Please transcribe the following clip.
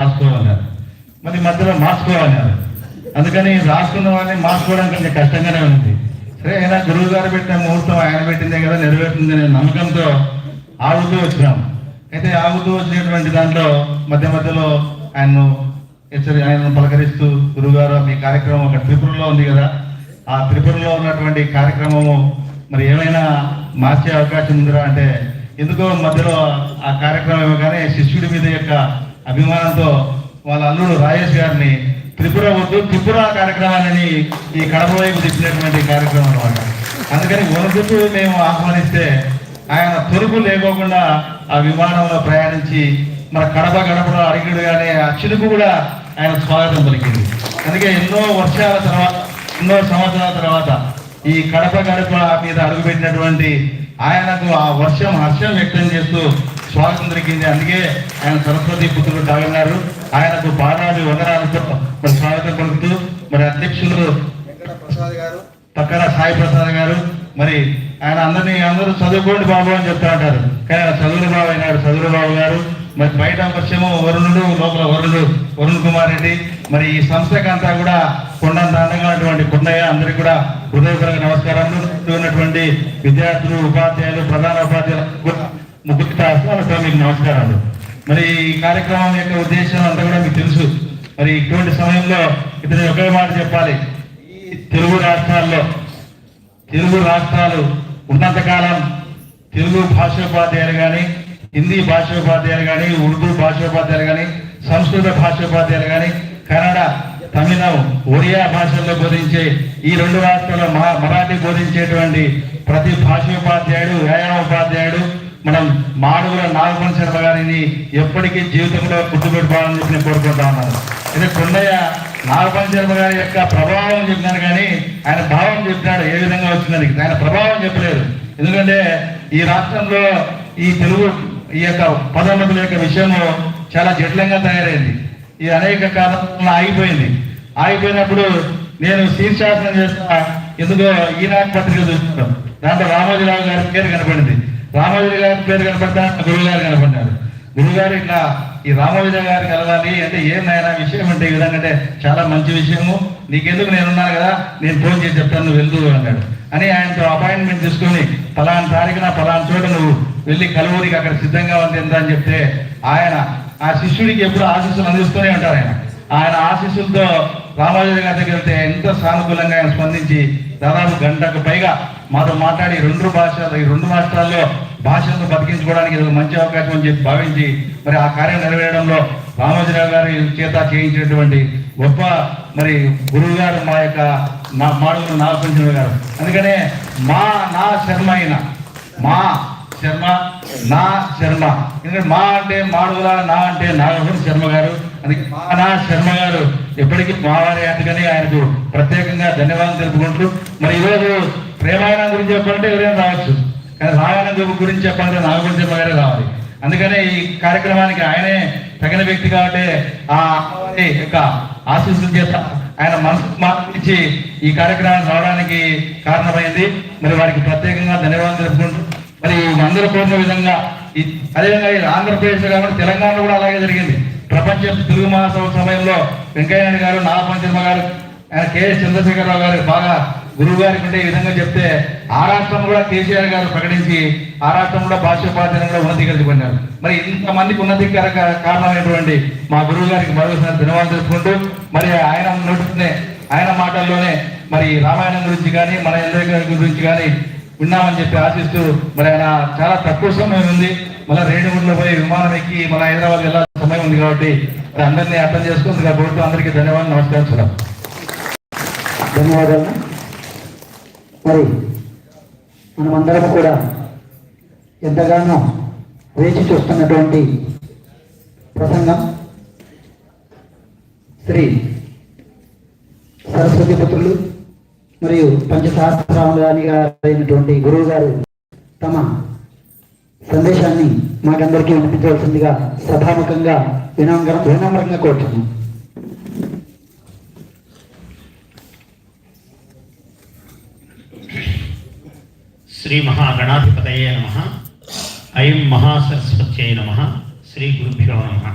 రాసుకోవాలన్నారు మరి మధ్యలో మార్చుకోవాలన్నారు అందుకని రాసుకున్న వాళ్ళని మార్చుకోవడం కొంచెం కష్టంగానే ఉంది. సరే అయినా గురువు గారు పెట్టిన ముహూర్తం ఆయన పెట్టిందే కదా నెరవేరుతుందనే నమ్మకంతో ఆగుతూ వచ్చినాం. అయితే ఆగుతూ వచ్చినటువంటి దాంట్లో మధ్య మధ్యలో ఆయన్ను హెచ్చరి ఆయనను పలకరిస్తూ గురువుగారు మీ కార్యక్రమం ఒక త్రిపురలో ఉంది కదా. ఆ త్రిపురలో ఉన్నటువంటి కార్యక్రమము మరి ఏమైనా మార్చే అవకాశం ఉందిరా? అంటే ఎందుకో మధ్యలో ఆ కార్యక్రమం ఇవ్వగానే శిష్యుడి మీద యొక్క అభిమానంతో వాళ్ళ అల్లుడు రాజేష్ గారిని త్రిపుర వద్దు త్రిపుర కార్యక్రమాన్ని ఈ కడప వైపు తెచ్చినటువంటి కార్యక్రమం అనమాట. అందుకని వణుకుతూ మేము ఆహ్వానిస్తే ఆయన తొలుపు లేకోకుండా ఆ విమానంలో ప్రయాణించి మన కడప గడపలో అడిగిడుగానే ఆ చిలుకు కూడా ఆయన స్వాగతం పలికింది. అందుకే ఎన్నో వర్షాల తర్వాత ఎన్నో సంవత్సరాల తర్వాత ఈ కడప గడప మీద అడుగుపెట్టినటువంటి ఆయనకు ఆ వర్షం హర్షం వ్యక్తం చేస్తూ స్వాగతం దొరికింది అందుకే ఆయన సరస్వతి పుత్రుడు కాగన్నారు ఆయనకు పాదాలు వందనాలతో మరి స్వాగతం పలుకుతూ మరి అధ్యక్షులు ప్రసాద్ గారు. పక్కన సాయి ప్రసాద్ గారు మరి ఆయన అందరినీ అందరూ చదువుకోండి బాబు అని చెప్తా ఉంటారు. కానీ ఆయన చదువుల బాబు అయినాడు. చదువుల బాబు గారు. మరి బయట వచ్చేమో వరుణుడు లోపల వరుణుడు వరుణ్ కుమార్ రెడ్డి. మరి ఈ సంస్థకి అంతా కూడా కొండంత అందంగా ఉన్నటువంటి కొండయ్య అందరికీ కూడా హృదయపూర్వక నమస్కారాలు ఉన్నటువంటి విద్యార్థులు ఉపాధ్యాయులు ప్రధాన ఉపాధ్యాయులు కూడా మీకు నమస్కారాలు. మరి ఈ కార్యక్రమం యొక్క ఉద్దేశం అంతా కూడా మీకు తెలుసు. మరి ఇటువంటి సమయంలో ఇతను ఒకే మాట చెప్పాలి. ఈ తెలుగు రాష్ట్రాల్లో తెలుగు రాష్ట్రాలు ఉన్నంతకాలం తెలుగు భాషోపాధ్యాయులు కానీ హిందీ భాషోపాధ్యాయులు కానీ ఉర్దూ భాషోపాధ్యాయులు కానీ సంస్కృత భాషోపాధ్యాయులు కానీ కన్నడ తమిళం ఒరియా భాషల్లో బోధించే ఈ రెండు రాష్ట్రాల్లో మహా మరాఠీ బోధించేటువంటి ప్రతి భాషోపాధ్యాయుడు వ్యాయామ ఉపాధ్యాయుడు మనం మాడుగుల నాగపన్ శర్మ గారిని ఎప్పటికీ జీవితంలో గుర్తుపెట్టుకోవాలని చెప్పి నేను కోరుకుంటా ఉన్నాను. ఇది కొండయ్య నాగపన్ శర్మ గారి యొక్క ప్రభావం చెప్పినాను కానీ ఆయన భావం చెప్పినాడు ఏ విధంగా వచ్చిందని ఆయన ప్రభావం చెప్పలేదు. ఎందుకంటే ఈ రాష్ట్రంలో ఈ తెలుగు ఈ యొక్క పదోన్నతుల యొక్క విషయము చాలా జటిలంగా తయారైంది. ఈ అనేక కారణాలను ఆగిపోయింది. ఆగిపోయినప్పుడు నేను శీర్షాసనం చేస్తా ఎందుకో ఈనాడు పత్రిక చూస్తున్నాం దాంట్లో రామోజీరావు గారి పేరు కనపడింది. రామోజీ గారి పేరు కనపడతా గురువు గారు కనపడ్డారు. గురువు గారు ఇట్లా ఈ రామోజీ గారు కలవాలి అంటే ఏమైనా విషయం అంటే ఈ విధంగా అంటే చాలా మంచి విషయము. నీకెందుకు నేనున్నాను కదా నేను ఫోన్ చేసి చెప్తాను నువ్వు వెళ్తూ అన్నాడు. అని ఆయనతో అపాయింట్మెంట్ తీసుకొని ఫలానా తారీఖున ఫలానా చోట నువ్వు వెళ్ళి కలువురికి అక్కడ సిద్ధంగా ఉంది ఎంత అని చెప్తే ఆయన ఆ శిష్యుడికి ఎప్పుడు ఆశీస్సులు అందిస్తూనే ఉంటారు ఆయన. ఆయన ఆశీస్సులతో రామాజీ గారి వెళ్తే ఎంతో సానుకూలంగా ఆయన స్పందించి దాదాపు గంటకు పైగా మాతో మాట్లాడి రెండు భాషలు ఈ రెండు రాష్ట్రాల్లో భాషలను బతికించుకోవడానికి ఇది ఒక మంచి అవకాశం అని చెప్పి భావించి మరి ఆ కార్యం నెరవేరడంలో రామోజీరావు గారి చేత చేయించినటువంటి గొప్ప మరి గురువు గారు మా యొక్క నా మాడుగులు నాగపంచమ గారు. అందుకనే మా నా శర్మ అయిన మా శర్మ నా శర్మ. ఎందుకంటే మా అంటే మాడుగుల నా అంటే నాగపూర్ శర్మ గారు. అందుకే మా నా శర్మ గారు ఎప్పటికీ మావారి అందుకని ఆయనకు ప్రత్యేకంగా ధన్యవాదాలు తెలుపుకుంటూ మరి ఈరోజు ప్రేమాయణం గురించి చెప్పాలంటే ఎవరైనా రావచ్చు. కానీ రామాయణం గురించి చెప్పాలంటే నాగపూర్ శర్మ గారే రావాలి. అందుకనే ఈ కార్యక్రమానికి ఆయనే తగిన వ్యక్తి కాబట్టి ఆ అమ్మవారి యొక్క ఆశీస్సుల చేత ఆయన మనసు మార్పించి ఈ కార్యక్రమాన్ని రావడానికి కారణమైంది. మరి వారికి ప్రత్యేకంగా ధన్యవాదాలు తెలుపుకుంటూ మరి అందరూ కోరిన విధంగా అదేవిధంగా ఈ ఆంధ్రప్రదేశ్ కాబట్టి తెలంగాణలో కూడా అలాగే జరిగింది. ప్రపంచ తెలుగు మహాసభ సమయంలో వెంకయ్య గారు నాగపంచర్మ గారు ఆయన కేఎస్ చంద్రశేఖరరావు గారు బాగా గురువు గారికి ఉంటే ఈ విధంగా చెప్తే ఆ రాష్ట్రం కూడా కేసీఆర్ గారు ప్రకటించి ఆ రాష్ట్రం కూడా భాషోపాధ్యాయులు కూడా ఉన్నతీకరించబడినారు మరి ఇంతమందికి ఉన్నతీకర కారణమైనటువంటి మా గురువు గారికి మరోసారి ధన్యవాదాలు తెలుసుకుంటూ మరి ఆయన నోటినే ఆయన మాటల్లోనే మరి రామాయణం గురించి కానీ మన ఎందరి గారి గురించి కానీ విన్నామని చెప్పి ఆశిస్తూ మరి ఆయన చాలా తక్కువ సమయం ఉంది. మళ్ళీ రేణుగుండలో పోయి విమానం ఎక్కి మన హైదరాబాద్ వెళ్ళాలి. సమయం ఉంది కాబట్టి మరి అందరినీ అర్థం చేసుకుంది కాబట్టి అందరికీ ధన్యవాదాలు నమస్కారం సార్ ధన్యవాదాలు. మరి మనమందరం కూడా ఎంతగానో వేచి చూస్తున్నటువంటి ప్రసంగం శ్రీ సరస్వతి పుత్రులు మరియు పంచసహస్రాలు అయినటువంటి గురువు గారు తమ సందేశాన్ని మాకందరికీ వినిపించవలసిందిగా సభాముఖంగా వినామకరం వినామకంగా కోరుతున్నాం శ్రీ మహాగణాధిపతయే నమ. అయం మహాసరస్వత్యై నమ. శ్రీ గురుభ్యో నమ.